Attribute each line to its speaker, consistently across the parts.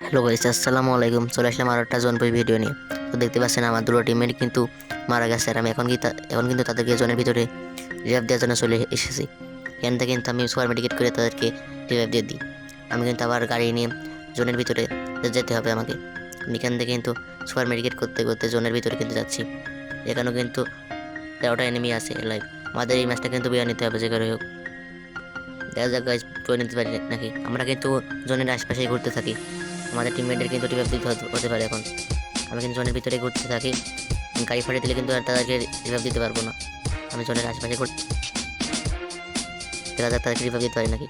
Speaker 1: Hello guys, আসসালামু আলাইকুম। চলে আসলাম আর একটা জোনপুর ভিডিও নিয়ে। তো দেখতে পাচ্ছেন আমার দুটো টিমমেট কিন্তু মারা গেছে আর আমি এখন কি এখন কিন্তু তাদেরকে জোনের ভিতরে রিভাইভ দেওয়ার জন্য চলে এসেছি। এখান থেকে কিন্তু আমি সুপার মেডিকেট করে তাদেরকে রিভাইভ দিয়ে দিই। আমি কিন্তু আবার গাড়ি নিয়ে জোনের ভিতরে যেতে হবে আমাকে। আমি এখান থেকে কিন্তু সুপার মেডিকেট করতে করতে জোনের ভিতরে কিন্তু যাচ্ছি। এখানেও কিন্তু তেরোটা এনিমি আছে লাইক আমাদের এই ম্যাচটা কিন্তু বিয়ে নিতে হবে যে করে হোক। দেখা যাক গাইজ নিতে পারি নাকি? আমরা কিন্তু জোনের আশপাশেই ঘুরতে থাকি। আমাদের টিমমেটদের কিন্তু রিভাইভ দিতে হতে- পারে এখন। আমি কিন্তু জোনের ভিতরে ঘুরতে থাকি। গাড়ি ফাড়ি দিলে কিন্তু আর তাদেরকে রিভাইভ দিতে পারব না। আমি জোনের আশেপাশে ঘুরতে দেখা তাদেরকে রিভাইভ দিতে পারি নাকি?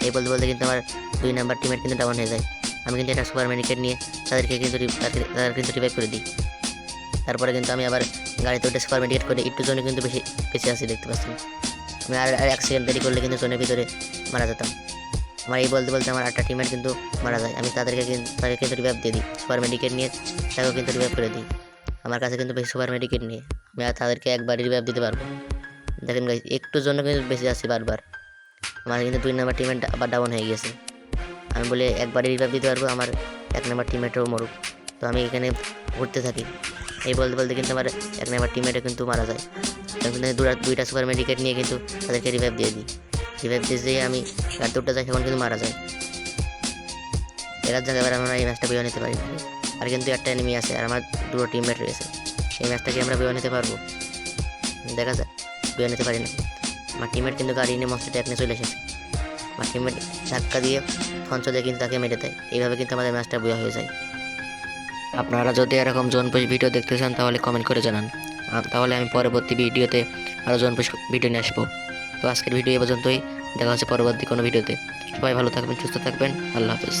Speaker 1: এই বলতে বলতে কিন্তু আমার দুই নাম্বার টিমের কিন্তু ডাউন হয়ে যায়। আমি কিন্তু একটা সুপার মেডিকেট নিয়ে তাদেরকে কিন্তু তাদের কিন্তু রিভাইভ করে দিই। তারপরে কিন্তু আমি আবার গাড়িতে উঠে সুপার মেডিকেট করে একটু জনে কিন্তু বেশি বেঁচে আসি দেখতে পাচ্ছি আমি আর এক সেকেন্ড দেরি করলে কিন্তু জোনের ভিতরে মারা যেতাম। আমার এই বলতে বলতে আমার আটটা টিমের কিন্তু মারা যায়। আমি তাদেরকে তাদেরকে কিন্তু রিভাইভ দিয়ে দিই। সুপার মেডিকেট নিয়ে তাকেও কিন্তু রিভাইভ করে দিই। আমার কাছে কিন্তু বেশি সুপার মেডিকেট নিয়ে আমি আর তাদেরকে একবার রিভাইভ দিতে পারব। দেখেন গাইজ একটুর জন্য কিন্তু বেশি আসি বারবার। আমার কিন্তু দুই নম্বর টিমের আবার ডাউন হয়ে গেছে। আমি বলে একবারই রিভাইভ দিতে পারব, আমার এক নম্বর টিমেটও মরুক। তো আমি এখানে ঘুরতে থাকি। এই বলতে বলতে কিন্তু আমার এক নম্বর টিমেটও কিন্তু মারা যায়। আমি কিন্তু দুটা দুইটা সুপার মেডিকেট নিয়ে কিন্তু তাদেরকে রিভাইভ দিয়ে দিই। দিয়ে দিয়ে আমি গাড়িতে উঠতে যাই, তখন কিন্তু মারা যায়। এরার জায়গায় এবার আমরা এই ম্যাচটা বেয়ে নিতে পারি। আর কিন্তু একটা এনিমি আছে, আর আমার দুটো টিমমেট রয়েছে। এই ম্যাচটা কি আমরা বেয়ে নিতে পারব। দেখা যাক বেয়ে নিতে পারি না। আমার টিমমেট কিন্তু গাড়ি নিয়ে মস্ত ট্যাক নিয়ে চলে এসেছে। আমার টিমমেট ধাক্কা দিয়ে ফঞ্চ দিয়ে কিন্তু তাকে মেরে দেয়। এইভাবে কিন্তু আমাদের ম্যাচটা বইয়া হয়ে যায়। আপনারা যদি এরকম জোনপুষ ভিডিও দেখতে চান, তাহলে কমেন্ট করে জানান। তাহলে আমি পরবর্তী ভিডিওতে আরও জোনপুষ ভিডিও নিয়ে আসব। তো আজকের ভিডিও এ পর্যন্তই। দেখা হচ্ছে পরবর্তী কোনো ভিডিওতে। সবাই ভালো থাকবেন, সুস্থ থাকবেন। আল্লাহ হাফিজ।